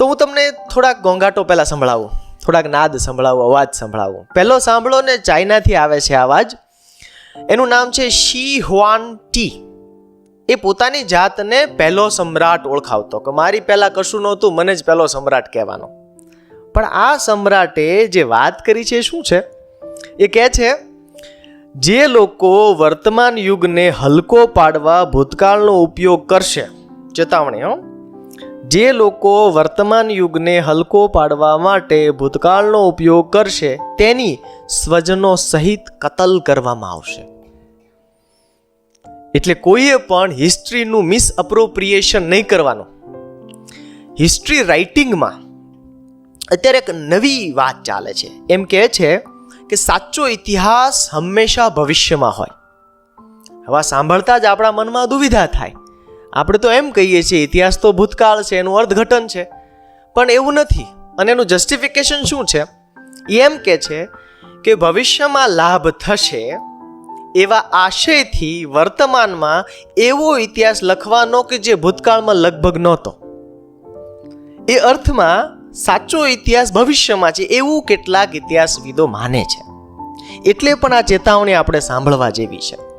તો હું તમને થોડાક ઘોંઘાટો પહેલાં સંભળાવું. થોડાક નાદ સંભળાવું, અવાજ સંભળાવું. પહેલો સાંભળો ને ચાઇનાથી આવે છે અવાજ એનું નામ છે શી હ્વાન ટી. એ પોતાની જાતને પહેલો સમ્રાટ ઓળખાવતો. કે મારી પહેલાં કશું નહોતું, મને જ પહેલો સમ્રાટ કહેવાનો. પણ આ સમ્રાટે જે વાત કરી છે શું છે? એ કહે છે, જે લોકો વર્તમાન યુગને હલકો પાડવા ભૂતકાળનો ઉપયોગ કરશે. ચેતવણી, હો. જે લોકો વર્તમાન યુગને હલકો પાડવા માટે ભૂતકાળનો ઉપયોગ કરશે, તેની સ્વજનો સહિત કતલ કરવામાં આવશે. એટલે કોઈએ પણ હિસ્ટ્રીનું મિસ અપ્રોપ્રિએશન નહીં કરવાનું. હિસ્ટ્રી રાઇટિંગમાં અત્યારે એક નવી વાત ચાલે છે. એમ કહે છે કે સાચો ઇતિહાસ હંમેશા ભવિષ્યમાં હોય. હવા સાંભળતા જ આપણા મનમાં દુવિધા થાય. આપણે તો એમ કહીએ છીએ, ઇતિહાસ તો ભૂતકાળ છે, એનું અર્થઘટન છે. પણ એવું નથી, અને એનું જસ્ટિફિકેશન શું છે? એ એમ કે છે કે ભવિષ્યમાં લાભ થશે એવા આશયથી વર્તમાનમાં એવો ઇતિહાસ લખવાનો કે જે ભૂતકાળમાં લગભગ નહોતો. એ અર્થમાં સાચો ઇતિહાસ ભવિષ્યમાં છે, એવું કેટલાક ઇતિહાસવિદો માને છે. એટલે પણ આ ચેતવણી આપણે સાંભળવા જેવી છે.